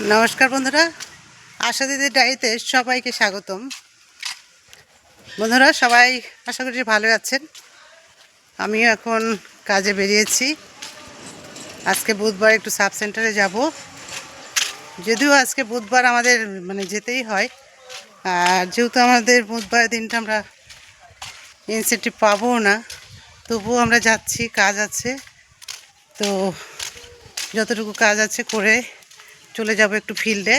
নমস্কার বন্ধুরা। আশা দিদির ডায়েরিতে সবাইকে স্বাগতম। বন্ধুরা, সবাই আশা করি ভালো আছেন। আমিও এখন কাজে বেরিয়েছি। আজকে বুধবার একটু সাব সেন্টারে যাব। যদিও আজকে বুধবার আমাদের মানে যেতেই হয়। আর যেহেতু আমাদের বুধবার দিনটা আমরা ইনসেন্টিভ পাবো না, তবুও আমরা যাচ্ছি, কাজ আছে। তো যতটুকু কাজ আছে করে চলে যাব একটু ফিল্ডে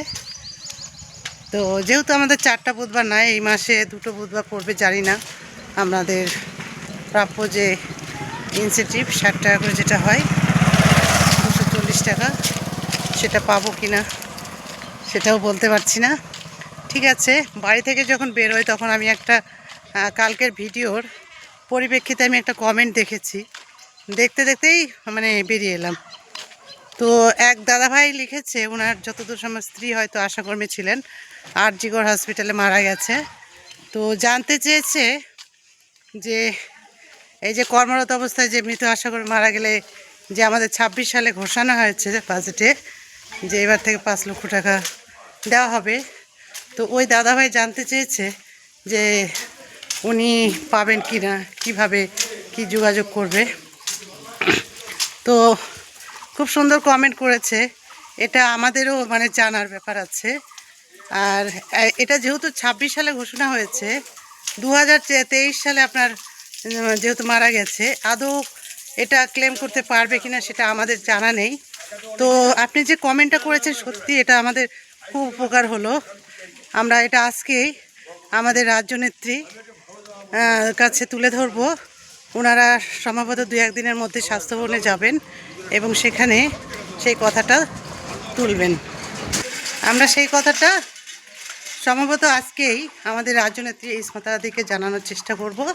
তো যেহেতু আমাদের চারটা বুধবার নাই এই মাসে দুটো বুধবার পড়বে, জানি না। আমাদের প্রাপ্য যে ইনসেন্টিভ ষাট টাকা করে যেটা হয়, দুশো চল্লিশ টাকা, সেটা পাবো কি না সেটাও বলতে পারছি না। ঠিক আছে, বাড়ি থেকে যখন বের হই, তখন আমি একটা কালকের ভিডিওর পরিপ্রেক্ষিতে আমি একটা কমেন্ট দেখেছি। দেখতে দেখতেই মানে বেরিয়ে এলাম। তো এক দাদাভাই লিখেছে ওনার যতদূর সময় স্ত্রী হয়তো আশাকর্মী ছিলেন আর জিগর হসপিটালে মারা গেছে। তো জানতে চেয়েছে যে এই যে কর্মরত অবস্থায় যে মৃত আশাকর্মী মারা গেলে যে আমাদের ছাব্বিশ সালে ঘোষণা হয়েছে বাজেটে যে এবার থেকে পাঁচ লক্ষ টাকা দেওয়া হবে। তো ওই দাদাভাই জানতে চেয়েছে যে উনি পাবেন কি না কীভাবে কি যোগাযোগ করবে। তো খুব সুন্দর কমেন্ট করেছে। এটা আমাদেরও মানে জানার ব্যাপার আছে। আর এটা যেহেতু ছাব্বিশ সালে ঘোষণা হয়েছে দু হাজার তেইশ সালে আপনার যেহেতু মারা গেছে, আদৌ এটা ক্লেম করতে পারবে কিনা সেটা আমাদের জানা নেই। তো আপনি যে কমেন্টটা করেছেন, সত্যি এটা আমাদের খুব উপকার হলো। আমরা এটা আজকেই আমাদের রাজ্যনেত্রী কাছে তুলে ধরবো। ওনারা সম্ভবত দু একদিনের মধ্যে স্বাস্থ্য ভবনে যাবেন। এবং সেখানে সেই কথাটা তুলবেন। আমরা সেই কথাটা সম্ভবত আজকেই আমাদের রাজ্যনেত্রী ইসমাতাদিকে জানানোর চেষ্টা করব।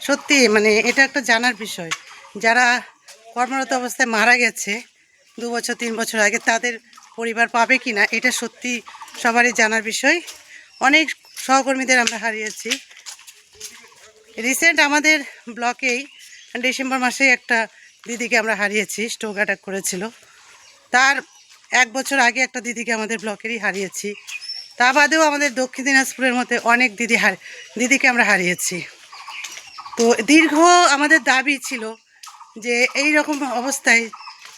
সত্যি মানে এটা একটা জানার বিষয়। যারা কর্মরত অবস্থায় মারা গেছে দু বছর, তিন বছর আগে, তাদের পরিবার পাবে কি না এটা সত্যি সবারই জানার বিষয়। অনেক সহকর্মীদের আমরা হারিয়েছি। রিসেন্ট আমাদের ব্লকেই ডিসেম্বর মাসে একটা দিদিকে আমরা হারিয়েছি স্ট্রোক অ্যাটাক করেছিল। তার এক বছর আগে একটা দিদিকে আমাদের ব্লকেরই হারিয়েছি। তা বাদেও আমাদের দক্ষিণ দিনাজপুরের মধ্যে অনেক দিদি হার, দিদিকে আমরা হারিয়েছি। তো দীর্ঘ আমাদের দাবি ছিল যে এই রকম অবস্থায়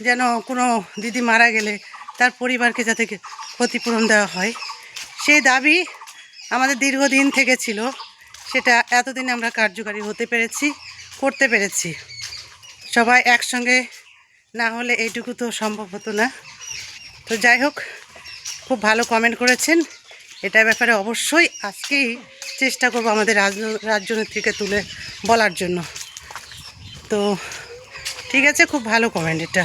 যেন কোনো দিদি মারা গেলে তার পরিবারকে যাতে ক্ষতিপূরণ দেওয়া হয়। সেই দাবি আমাদের দীর্ঘদিন থেকে ছিল। সেটা এতদিন আমরা কার্যকারী হতে পেরেছি, করতে পেরেছি। সবাই একসঙ্গে না হলে এইটুকু তো সম্ভব হতো না। তো যাই হোক, খুব ভালো কমেন্ট করেছেন। এটার ব্যাপারে অবশ্যই আজকেই চেষ্টা করব আমাদের রাজ্য রাজ্যনেত্রীকে তুলে বলার জন্য। তো ঠিক আছে, খুব ভালো কমেন্ট এটা।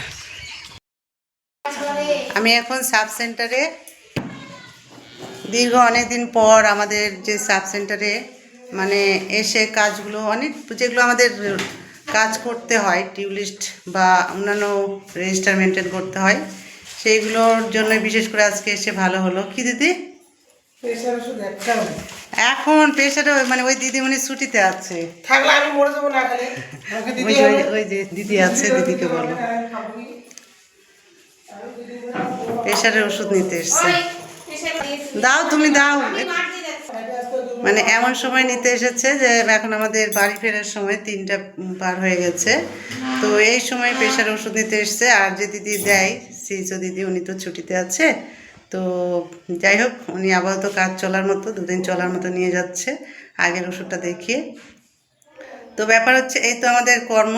আমি এখন সাব সেন্টারে দীর্ঘ অনেক দিন পর আমাদের যে সাব সেন্টারে মানে এসে কাজগুলো অনেক, যেগুলো আমাদের কাজ করতে হয় টিউলিস্ট বা অন্যান্য রেজিস্টার মেনটেন করতে হয়। সেইগুলোর জন্য বিশেষ করে আজকে এসে ভালো হলো। কি দিদি। এখন পেশাটা মানে ওই দিদিমণি ছুটিতে আছে। থাকলে আমি মরে যাব না ওই দিদি যে আছে দিদিকে বলো? প্রেশারের ওষুধ নিতে এসছে। দাও তুমি দাও। মানে এমন সময় নিতে এসেছে যে এখন আমাদের বাড়ি ফেরার সময় তিনটা পার হয়ে গেছে। তো এই সময় প্রেশার ওষুধ নিতে এসছে আর যে দিদি দেয় সিজো দিদি, উনি তো ছুটিতে আছে। তো যাই হোক, উনি আপাতত কাজ চলার মতো, দুদিন চলার মতো নিয়ে যাচ্ছে। আগের ওষুধটা দেখিয়ে। তো ব্যাপার হচ্ছে, এই তো আমাদের কর্ম।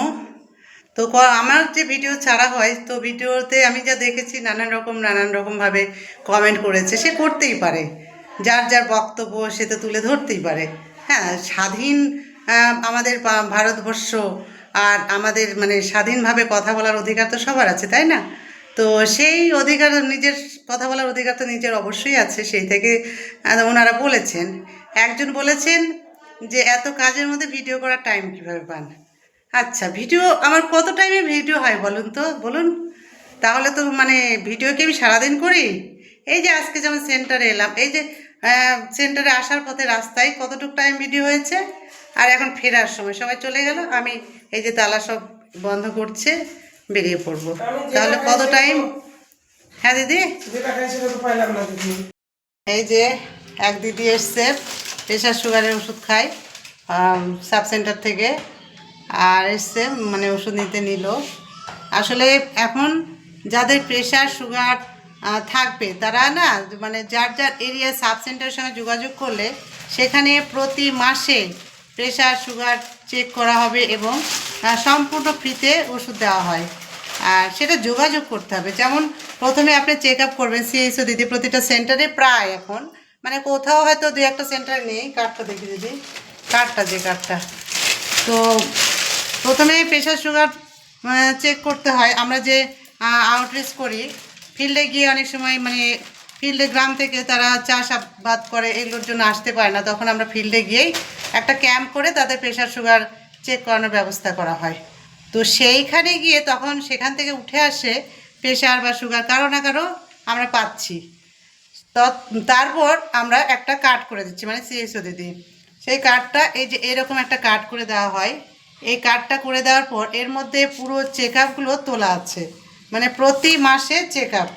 তো আমার যে ভিডিও ছাড়া হয়, তো ভিডিওতে আমি যা দেখেছি, নানান রকম, নানান রকমভাবে কমেন্ট করেছে। সে করতেই পারে। যার যার বক্তব্য সে তো তুলে ধরতেই পারে। হ্যাঁ স্বাধীন আমাদের ভারতবর্ষ আর আমাদের মানে স্বাধীনভাবে কথা বলার অধিকার তো সবার আছে, তাই না? তো সেই অধিকার নিজের, কথা বলার অধিকার তো নিজের অবশ্যই আছে, সেই থেকে ওনারা বলেছেন। একজন বলেছেন যে, এত কাজের মধ্যে ভিডিও করার টাইম কীভাবে পান? আচ্ছা ভিডিও, আমার কত টাইমে ভিডিও হয় বলুন তো? বলুন। তাহলে তো মানে ভিডিও কি আমি সারাদিন করি? এই যে আজকে যেমন সেন্টারে এলাম, এই যে সেন্টারে আসার পথে রাস্তায় কতটুকু টাইম ভিডিও হয়েছে? আর এখন ফেরার সময় সবাই চলে গেল আমি এই যে তালা সব বন্ধ করছে বেরিয়ে পড়ব। তাহলে কত টাইম হ্যাঁ দিদি? খাই এই যে এক দিদি এসছে প্রেশার সুগারের ওষুধ খায় সাব সেন্টার থেকে আর এসছে মানে ওষুধ নিতে নিল। আসলে এখন যাদের প্রেশার সুগার থাকবে। তারা না মানে যার যার এরিয়া সাব সেন্টারের সঙ্গে যোগাযোগ করলে সেখানে প্রতি মাসে প্রেশার সুগার চেক করা হবে এবং সম্পূর্ণ ফ্রিতে ওষুধ দেওয়া হয়। আর সেটা যোগাযোগ করতে হবে। যেমন প্রথমে আপনি চেক আপ করবেন সিএসও দিদি প্রতিটা সেন্টারে প্রায় এখন মানে কোথাও হয়তো দুই একটা সেন্টার নেই কার্ডটা দেখি দিদি। কার্ডটা যে কার্ডটা তো প্রথমে প্রেশার সুগার চেক করতে হয়। আমরা যে আউটরিচ করি ফিল্ডে গিয়ে অনেক সময় মানে ফিল্ডে গ্রাম থেকে তারা চাষাবাদ করে এগুলোর জন্য আসতে পারে না। তখন আমরা ফিল্ডে গিয়েই একটা ক্যাম্প করে তাদের প্রেশার সুগার চেক করানোর ব্যবস্থা করা হয়। তো সেইখানে গিয়ে তখন সেখান থেকে উঠে আসে প্রেশার বা সুগার, কারও না কারও আমরা পাচ্ছি। তারপর আমরা একটা কার্ড করে দিচ্ছি মানে সিএসও দিদি সেই কার্ডটা এই যে এরকম একটা কার্ড করে দেওয়া হয়। এই কার্ডটা করে দেওয়ার পর এর মধ্যে পুরো চেক তোলা আছে। মানে প্রতি মাসে চেক আপ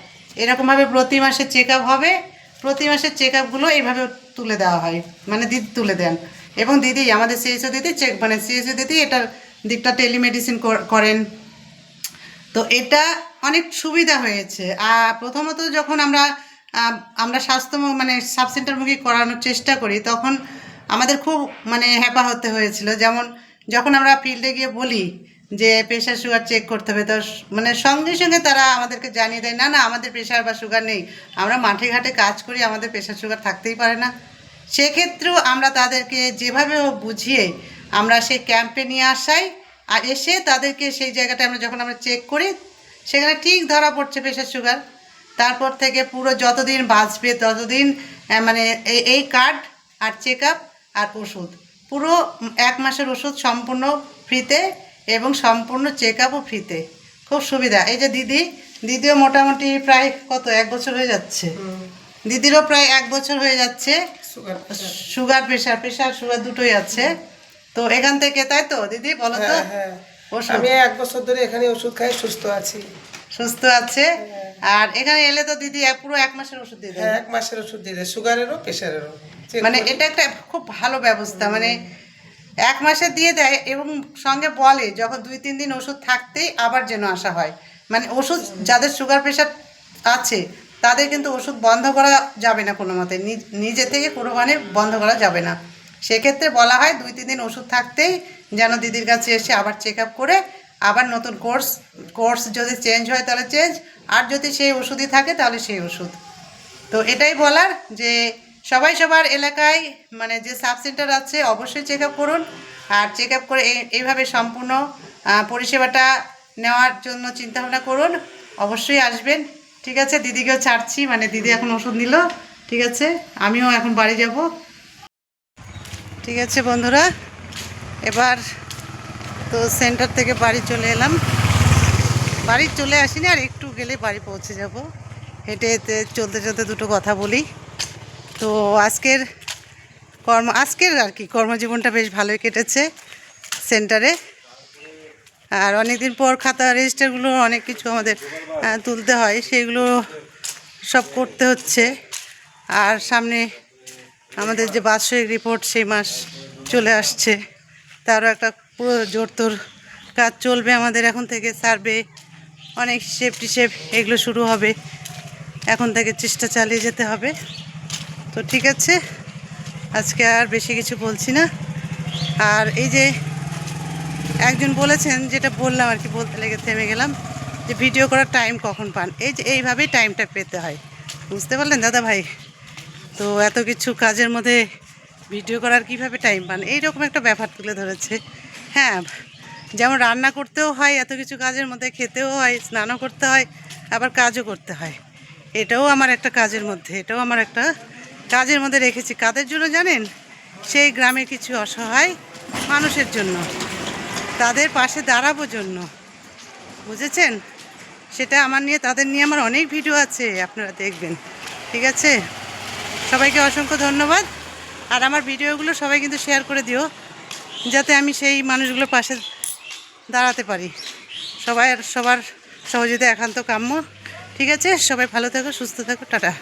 এরকমভাবে প্রতি মাসে চেক আপ হবে, প্রতি মাসের চেক আপগুলো এইভাবে তুলে দেওয়া হয়। মানে দিদি তুলে দেন। এবং দিদি, আমাদের সিএসও দিদি চেক মানে সিএসও দিদি এটার দিকটা টেলিমেডিসিন করেন। তো এটা অনেক সুবিধা হয়েছে। আর প্রথমত যখন আমরা আমরা স্বাস্থ্য মানে সাব সেন্টারমুখী করানোর চেষ্টা করি, তখন আমাদের খুব মানে হ্যাপা হতে হয়েছিল। যেমন যখন আমরা ফিল্ডে গিয়ে বলি যে প্রেশার সুগার চেক করতে হবে। তো মানে সঙ্গে সঙ্গে তারা আমাদেরকে জানিয়ে দেয়, না না, আমাদের প্রেশার বা সুগার নেই। আমরা মাঠে ঘাটে কাজ করি, আমাদের প্রেশার সুগার থাকতেই পারে না। সেক্ষেত্রেও আমরা তাদেরকে যেভাবে বুঝিয়ে আমরা সেই ক্যাম্পে নিয়ে আসাই। আর এসে তাদেরকে সেই জায়গাটা আমরা যখন আমরা চেক করি, সেখানে ঠিক ধরা পড়ছে প্রেশার সুগার তারপর থেকে পুরো যতদিন বাঁচবে, ততদিন মানে এই কার্ড আর চেক আর ওষুধ। পুরো এক মাসের ওষুধ সম্পূর্ণ ফ্রিতে এবং সম্পূর্ণ চেক আপও ফ্রিতে। খুব সুবিধা। এই যে দিদি দিদিও মোটামুটি প্রায় কত এক বছর হয়ে যাচ্ছে? দিদিরও প্রায় এক বছর হয়ে যাচ্ছে। সুগার প্রেশার প্রেশার সুগার দুটোই আছে। তো এখান থেকে তাই তো দিদি বলো তো? হ্যাঁ হ্যাঁ। আমি এক বছর ধরে এখানে ওষুধ খাই সুস্থ আছি। সুস্থ আছে? আর এখানে এলে তো দিদি পুরো এক মাসের ওষুধ দিয়ে দেয়। হ্যাঁ এক মাসের ওষুধ দিয়ে দেয়। সুগারেরও প্রেশারেরও মানে এটা একটা খুব ভালো ব্যবস্থা। মানে এক মাসে দিয়ে দেয় এবং সঙ্গে বলে যখন দুই, তিন দিন ওষুধ থাকতেই আবার যেন আসা হয়। মানে ওষুধ যাদের সুগার প্রেশার আছে, তাদের কিন্তু ওষুধ বন্ধ করা যাবে না কোনো মতে। নিজ- থেকে কোনো মানে বন্ধ করা যাবে না। সেক্ষেত্রে বলা হয় দুই, তিন দিন ওষুধ থাকতেই যেন দিদির কাছে এসে আবার চেক আপ করে আবার নতুন কোর্স কোর্স যদি চেঞ্জ হয় তাহলে চেঞ্জ আর যদি সেই ওষুধই থাকে তাহলে সেই ওষুধ। তো এটাই বলার যে সবাই সবার এলাকায় মানে যে সাব সেন্টার আছে, অবশ্যই চেক আপ করুন। আর চেক আপ করে এই- এইভাবে সম্পূর্ণ পরিষেবাটা নেওয়ার জন্য চিন্তাভাবনা করুন। অবশ্যই আসবেন। ঠিক আছে, দিদিকেও ছাড়ছি মানে দিদি এখন ওষুধ নিল। ঠিক আছে, আমিও এখন বাড়ি যাব। ঠিক আছে বন্ধুরা, এবার তো সেন্টার থেকে বাড়ি চলে এলাম। বাড়ি চলে আসিনি, আর একটু গেলে বাড়ি পৌঁছে যাব। হেঁটে হেঁটে চলতে চলতে দুটো কথা বলি। তো আজকের কর্ম, আজকের আর কি, কর্মজীবনটা বেশ ভালোই কেটেছে সেন্টারে। আর অনেকদিন পর খাতা রেজিস্টারগুলো অনেক কিছু আমাদের তুলতে হয়, সেগুলো সব করতে হচ্ছে। আর সামনে আমাদের যে বাৎসরিক রিপোর্ট সেই মাস চলে আসছে, তারও একটা পুরো জোরতোর কাজ চলবে আমাদের এখন থেকে, সার্ভে, অনেক হিসেব টিসেব এগুলো শুরু হবে। এখন থেকে চেষ্টা চালিয়ে যেতে হবে। তো ঠিক আছে, আজকে আর বেশি কিছু বলছি না। আর এই যে একজন বলেছেন, যেটা বললাম আর কি, বলতে লেগে থেমে গেলাম, যে ভিডিও করার টাইম কখন পান? এই যে এইভাবেই টাইমটা পেতে হয়। বুঝতে পারলেন দাদা ভাই? তো এত কিছু কাজের মধ্যে ভিডিও করার কীভাবে টাইম পান? এইরকম একটা ব্যাপার তুলে ধরেছে। হ্যাঁ যেমন রান্না করতেও হয়, এত কিছু কাজের মধ্যে খেতেও হয়, স্নানও করতে হয়, আবার কাজও করতে হয়। এটাও আমার একটা কাজের মধ্যে, এটাও আমার একটা কাজের মধ্যে রেখেছি। কাদের জন্য জানেন? সেই গ্রামে কিছু অসহায় মানুষের জন্য। তাদের পাশে দাঁড়াবো জন্য। বুঝেছেন? সেটা আমার নিয়ে, তাদের নিয়ে আমার অনেক ভিডিও আছে, আপনারা দেখবেন। ঠিক আছে? সবাইকে অসংখ্য ধন্যবাদ। আর আমার ভিডিওগুলো সবাই কিন্তু শেয়ার করে দিও, যাতে আমি সেই মানুষগুলোর পাশে দাঁড়াতে পারি। সবাই সবার সহযোগিতা একান্ত কাম্য। ঠিক আছে? সবাই ভালো থাকো, সুস্থ থাকো, টাটা।